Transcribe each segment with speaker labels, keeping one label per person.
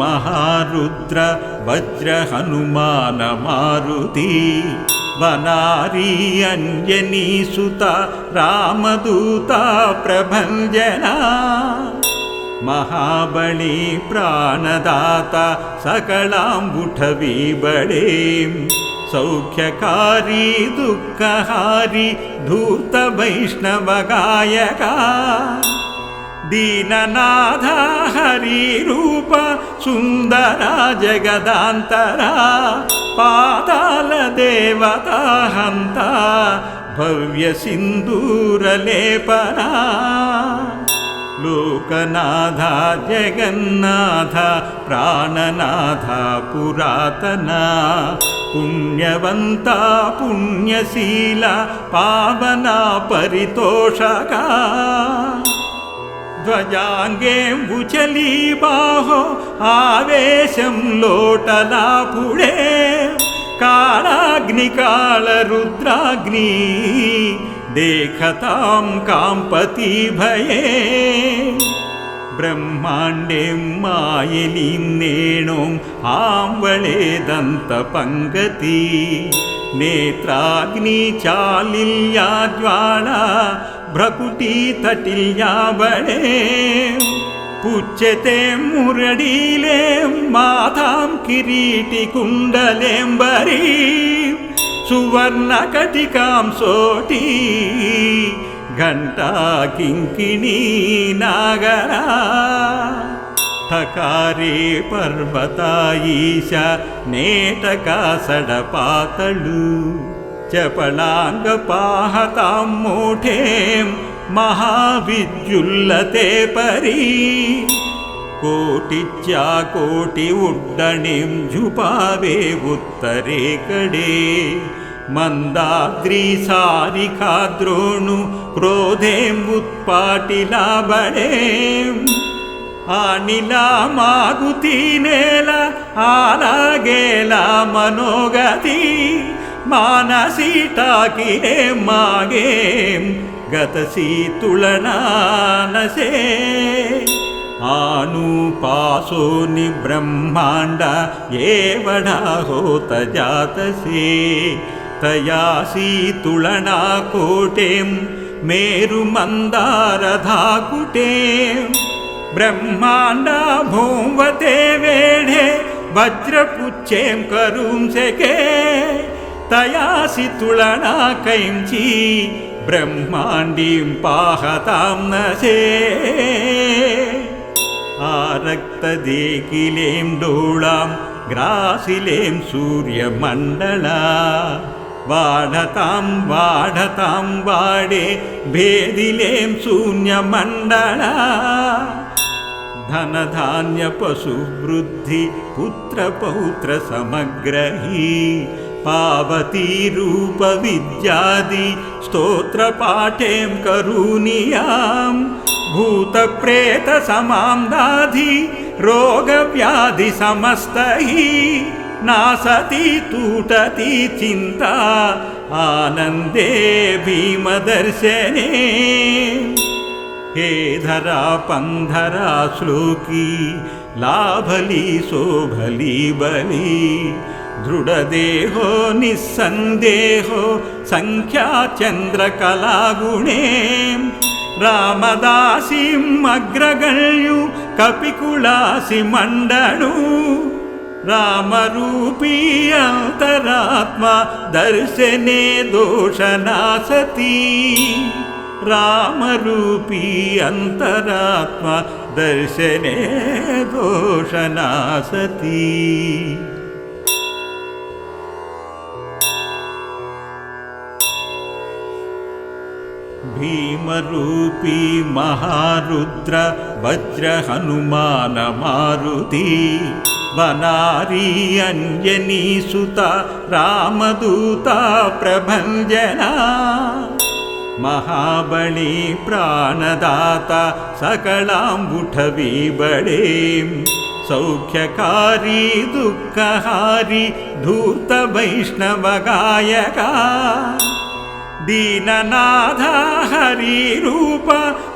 Speaker 1: महारुद्र वज्रहनुमानमारुति वनारी अञ्जनी सुता रामदूता प्रभञ्जना महाबली प्राणदाता सकलाम्बुठवीबडें सौख्यकारी दुःखहारी धूर्तवैष्णवगायका दीननाथ हरिरूप सुन्दरा जगदान्तरा पातालदेवता हन्ता भव्यसिन्दूरलेपना लोकनाथ जगन्नाथ प्राणनाथ पुरातना पुण्यवन्ता पुण्यशीला पावना परितोषका ध्वजाङ्गेऽम्बुचली बाहो आवेशं लोटलापुडे कालाग्निकालरुद्राग्नि देखतां काम्पति भये ब्रह्माण्डें मायिलीं नेणों आम्बळे दन्तपङ्गती नेत्राग्निचालिल्या ज्वाला ഭ്രകുടീതട്ടില്യാവണേ പുച്ഛത്തെ മുരടിയിലേ മാതാം കിരീട്ടി കുണ്ടലേംബരീ സുവർണകടികാം സോട്ടി ఘంటా కింకిణీ నాగరా తకారే పర్వతాయీశ నేటకా సడపాతళు चपलाङ्गपाहतां मोठें महाविद्युल्लते परी। कोटिच्या कोटि उड्डणिं झुपावे उत्तरेकडे मन्दाद्री सारिका द्रोणु क्रोधें उत्पाटिला बडेम् आनिला मागुती नेला आला गेला मनोगती मानसी टाकिले मागे गतसी तुलनानसे आनुपासोनि ब्रह्माण्ड एवढा होत जातसे तयासी तुलना कोटें ब्रह्माण्डा भूवते वेढे वज्रपुच्छें करुंसके तयासि तुलना कैंची ब्रह्माण्डीं पाहतां नसे आरक्तदेकिलें डोळां ग्रासिलें सूर्यमण्डला वाढतां वाढतां वाडे भेदिलें शून्यमण्डला धनधान्यपशुवृद्धि पुत्रपौत्रसमग्रही पावती रूपविद्यादि स्तोत्रपाठें करूनियां भूतप्रेतसमां दाधि रोगव्याधिसमस्तहि नासति तूटति चिन्ता आनन्दे भीमदर्शने। हे धरा पन्धरा श्लोकी लाभली शोभली बली दृढदेहो निस्सन्देहो सङ्ख्याचन्द्रकलागुणे। रामदासीम् अग्रगण्यु कपिकुलासि मण्डनु रामरूपी अन्तरात्मा दर्शने दोषनासती। रामरूपी अन्तरात्मा दर्शने दोषनासती भीमरूपी महारुद्र वज्रहनुमानमारुति वनारी अञ्जनी सुता रामदूता प्रभञ्जना महाबली प्राणदाता सकलाम्बुठवीबडें सौख्यकारी दुःखहारी धूर्तवैष्णवगायका दीननाथ हरिरूप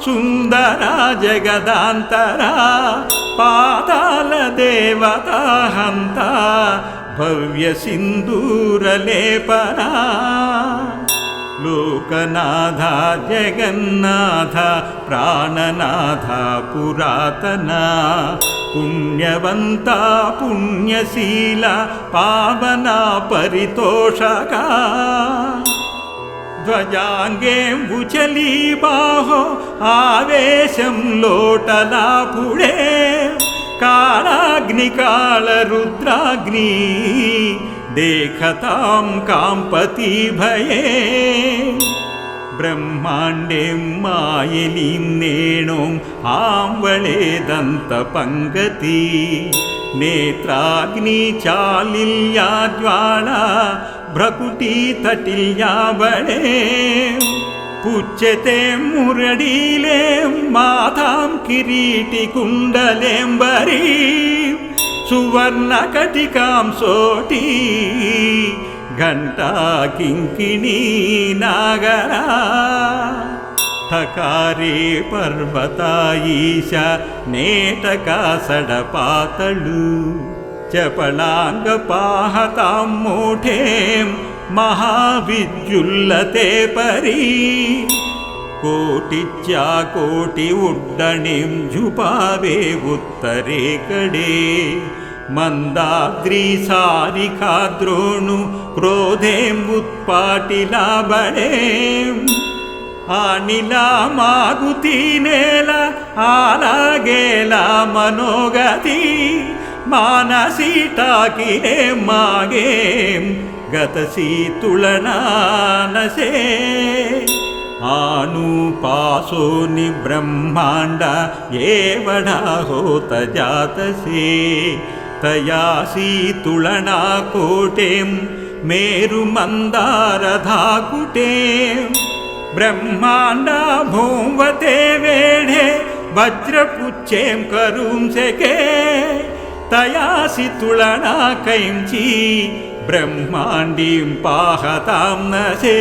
Speaker 1: सुन्दरा जगदान्तरा पातालदेवता हन्ता भव्यसिन्दूरलेपना लोकनाथ जगन्नाथ प्राणनाथ पुरातना पुण्यवन्ता पुण्यशीला पावना परितोषका ధ్వజాంగేంబుచలీ బాహో ఆవేశం లోటలాపుడే కాళాగ్ని కాళరుద్రాగ్ని देखतां काम्पति भये ब्रह्माण्डीं मायिनीं नेणुम् आम्बळेदन्तपङ्गती नेत्राग्निचालिल्या ज्वाला ഭ്രകുടീതട്ടിൽ യാവണേ പുച്ഛത്തെ മുരടിയിലേ മാതാം കിരീട്ടി കുണ്ടലേംബരീ సువర్ణ కటికాం సోటి ఘంటా కింకిణీ నాగరా తకారే పర్వతాయీశ నేటకాసడ పాతళు चपलाङ्गपाहतां मोठें महाविद्युल्लते परी। कोटि उड्डणिं झुपावे उत्तरे कडे। मन्दाद्री सारिका द्रोणु क्रोधेम् उत्पाटिला बळेम् आनिला मागुती नेल आलागेला मनोगती मानसी टाकिले मागें गतसी तुलनानसे। आनुपासोनि ब्रह्माण्ड एवडा होत जातसे। तयासी तुलना कोटें मेरुमन्दारधाकुटें ब्रह्माण्डा भूवते वेढे वज्रपुच्छें करुंसके तयासि तुलना कैंची ब्रह्माण्डीं पाहतां नसे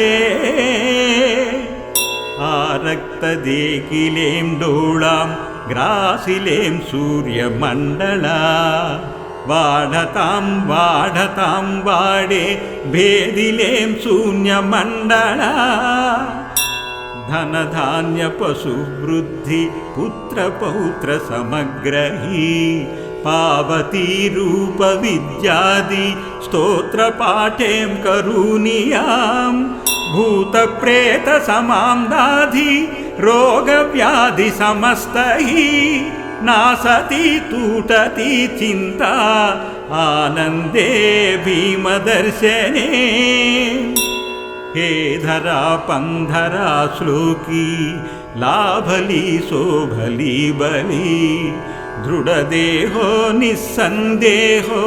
Speaker 1: आरक्तदेकिलें डोळां ग्रासिलें सूर्यमण्डला। वाढतां वाढतां वाडे भेदिलें शून्यमण्डला। धनधान्यपशुवृद्धि पुत्रपौत्रसमग्रही पावती रूपविद्यादि स्तोत्रपाठें करूनियां भूतप्रेतसमां दाधि रोगव्याधिसमस्तहि नासति तूटति चिन्ता आनन्दे भीमदर्शने। हे धरा पन्धरा श्लोकी लाभली शोभली बली दृढदेहो निस्सन्देहो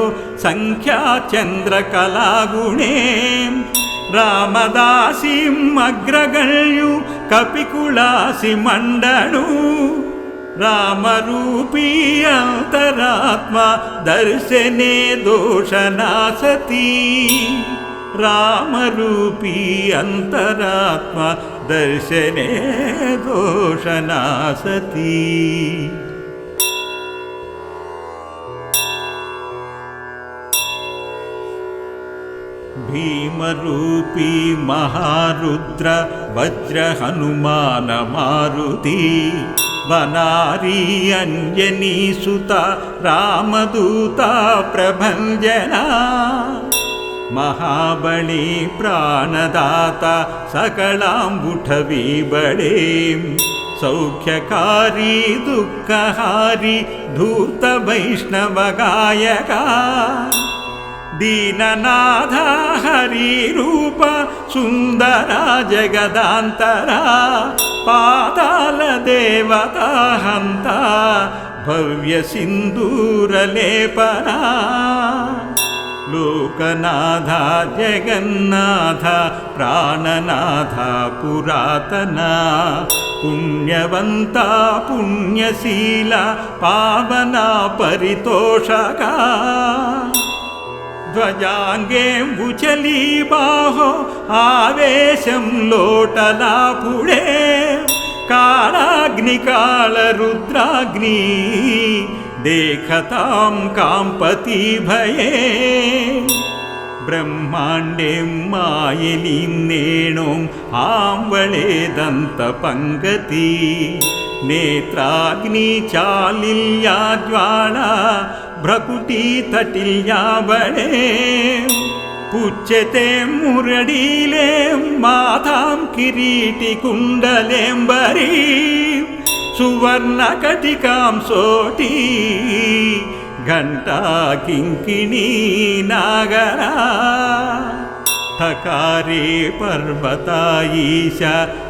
Speaker 1: सङ्ख्याचन्द्रकलागुणे रामदासीम् अग्रगण्यु कपिकुलासि मण्डनु रामरूपी अन्तरात्मा दर्शने दोषनासती। रामरूपी अन्तरात्मा दर्शने दोषनासती भीमरूपी महारुद्र वज्रहनुमानमारुति वनारी अञ्जनी सुता रामदूता प्रभञ्जना महाबली प्राणदाता सकलाम्बुठवीबळीं सौख्यकारी दुःखहारी धूर्तवैष्णवगायका दीननाथ हरिरूप सुन्दरा जगदान्तरा पातालदेवता हन्ता भव्यसिन्दूरलेपना लोकनाथ जगन्नाथ प्राणनाथ पुरातना पुण्यवन्ता पुण्यशीला पावना परितोषका ध्वजाङ्गेऽम्बुचलीबाहो आवेशं लोटलापुडे कालाग्निकालरुद्राग्नि देखतां काम्पति भये ब्रह्माण्डें मायिनीं नेणोम् आम्बळेदन्तपङ्गती नेत्राग्निचालिल्या ज्वाला ప్రకృతి తటిల్యాబడే పుచ్చతే പുച്ഛത്തെ మాథాం కిరీటి కుండలేం బరీ సువర్ణ కటికాం సోటి ఘంటా కింకిణి నాగరా తకారే పర్వతాయీశ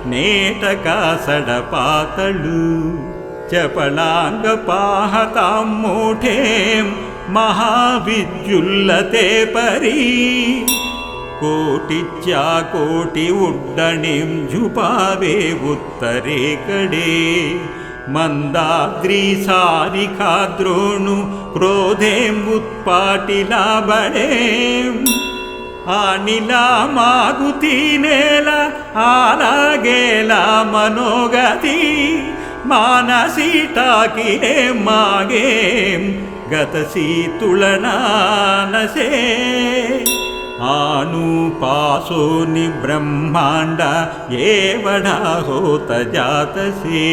Speaker 1: నేటకాసడ పాతళు चपलाङ्गपाहतां मोठें महाविद्युल्लते परी। कोटिच्या कोटि उड्डणिं झुपावे उत्तरे कडे। मन्दाद्री सारिका द्रोणु क्रोधेम् उत्पाटिला बडेम् आनिला मागुती नेला आला गेला मनोगती मानसी टाकिरे मागेम गतसी तुलना नसे आनुपासोनि ब्रह्माण्ड एवढा होत जातसे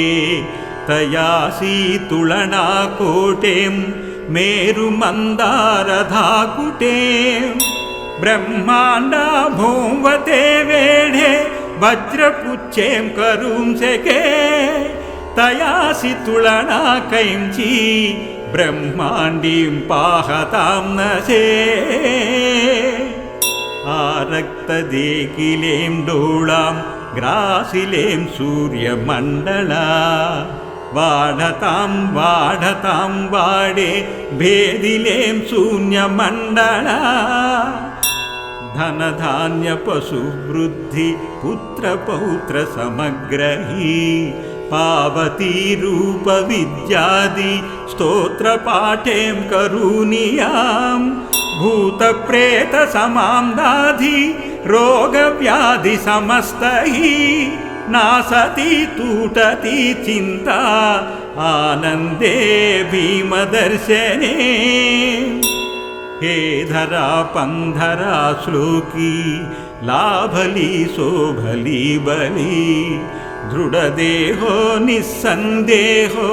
Speaker 1: तयासी तुलना कोटें ब्रह्माण्डा भोंवते वेढे वज्रपुच्छें करुंसके तयासि तुलना कैंची ब्रह्माण्डीं पाहतां नसे आरक्तदेकिलें डोळां ग्रासिलें सूर्यमण्डला। वाढतां वाढतां वाडे भेदिलें शून्यमण्डला। धनधान्यपशुवृद्धि पुत्रपौत्रसमग्रही पावती रूपविद्यादि स्तोत्रपाठें करूनियां भूतप्रेतसमां दाधि रोगव्याधिसमस्तहि नासति तूटति चिन्ता आनन्दे भीमदर्शने। हे धरा पन्धरा श्लोकी लाभली शोभली बली दृढदेहो निस्सन्देहो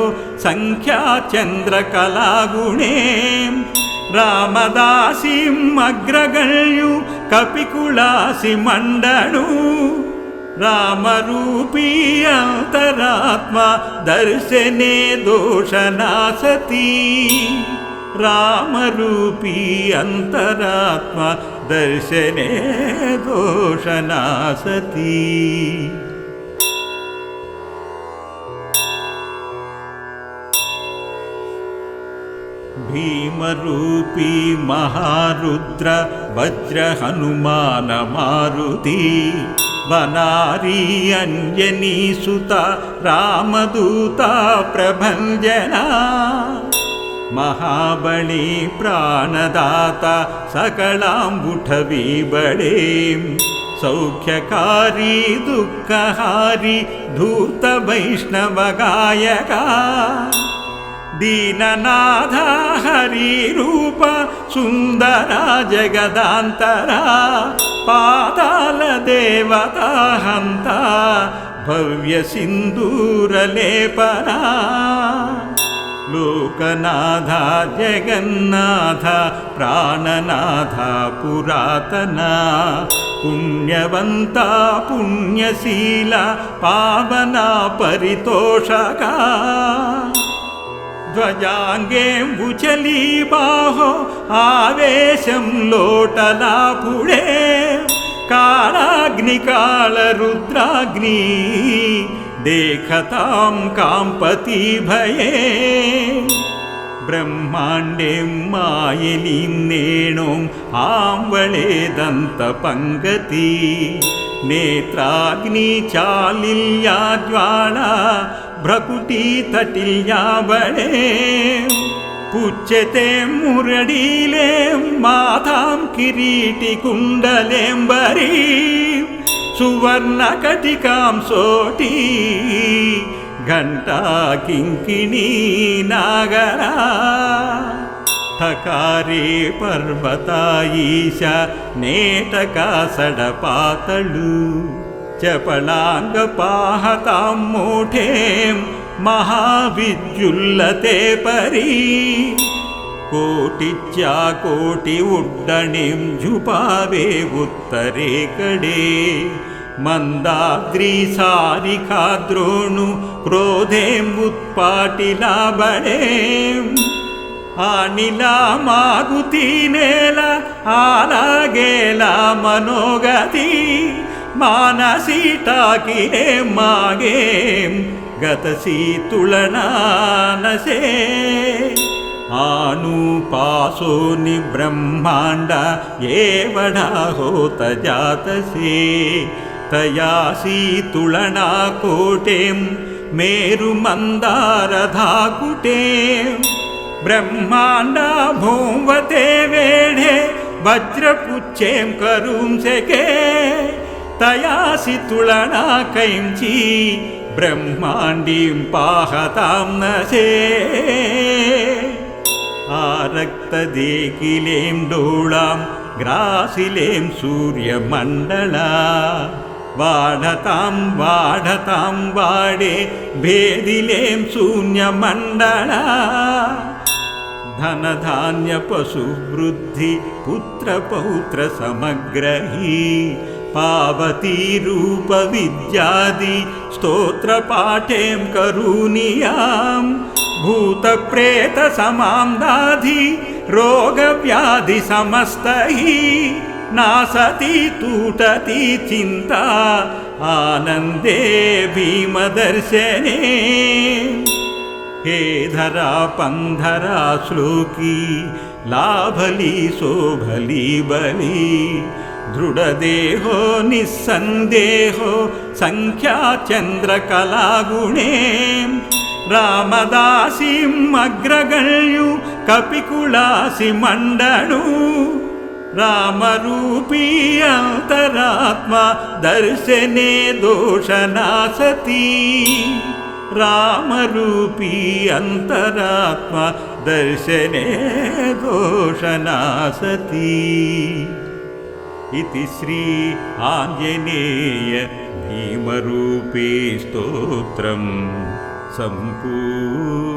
Speaker 1: सङ्ख्याचन्द्रकलागुणे। रामदासीम् अग्रगण्यु कपिकुलासि मण्डणु रामरूपी अन्तरात्मा दर्शने दोषनासती। रामरूपी अन्तरात्मा दर्शने दोषनासती भीमरूपी महारुद्र वज्रहनुमानमारुति वनारी अञ्जनी सुता रामदूता प्रभञ्जना महाबली प्राणदाता सकलाम्बुठवीबडें सौख्यकारी दुःखहारी धूर्तवैष्णवगायका दीननाथा हरिरूप सुन्दरा जगदान्तरा पातालदेवता हन्ता भव्यसिन्दूरलेपना लोकनाथ जगन्नाथ प्राणनाथ पुरातना पुण्यवन्ता पुण्यशीला पावना परितोषका ध्वजाङ्गेऽम्बुचलीबाहो आवेशं लोटलापुडे कालाग्निकालरुद्राग्नि देखतां काम्पति भये ब्रह्माण्डें मायिनीं नेणोम् आम्बळेदन्तपङ्गती नेत्राग्निचालिल्या ज्वाला ഭ്രകുടീതട്ടില്യാവണേ പുച്ഛത്തെ മുരടിയിലേ മാതാം കിരീട്ടി കുണ്ടലേംബരീ സുവർണകടികാം സോട്ടി ఘంటా కింకిణీ నాగరా ఠకారే పర్వతాయీశ నేటకా సడపాతళు चपलाङ्गपाहतां मूढें महाविद्युल्लते परी। कोटिच्या कोटि च झुपावे उत्तरे कडे। मन्दाद्रीसारिका द्रोणु क्रोधे मुत्पाटिला बडे। आनीला मागुतिला आगे मनोगती। मानसीटाकिने गिरे मागें गतसी आनुपासो निब्रह्माण्ड ब्रह्माण्ड ये वडा तया सीतुलना कोटिं ब्रह्माण्डा भूमते वेढे वज्रपुच्छें करुं सेके तयासि तुळणा कैञ्ची ब्रह्माण्डीं पाहतां नशे आरक्तदेकिलें डोळां ग्रासिलें सूर्यमण्डला। वाढतां वाढतां वाडे भेदिलें शून्यमण्डल। धनधान्यपशुवृद्धिपुत्रपौत्र समग्रही पावतीरूपविद्यादि स्तोत्रपाठें करुनि भूतप्रेतसमां दाधि रोगव्याधिसमस्तैः नासति तूटति चिन्ता आनन्दे भीमदर्शने। हे धरा पन्धरा श्लोकी लाभली शोभली बली दृढदेहो निस्सन्देहो सङ्ख्याचन्द्रकलागुणे। रामदासीम् अग्रगण्यु कपिकुलासि मण्डनु रामरूपी अन्तरात्मा दर्शने दोषनासती। रामरूपी अन्तरात्मा दर्शने दोषनासति इति श्री आञ्जनेय भीमरूपे स्तोत्रम् सम्पूर्णम्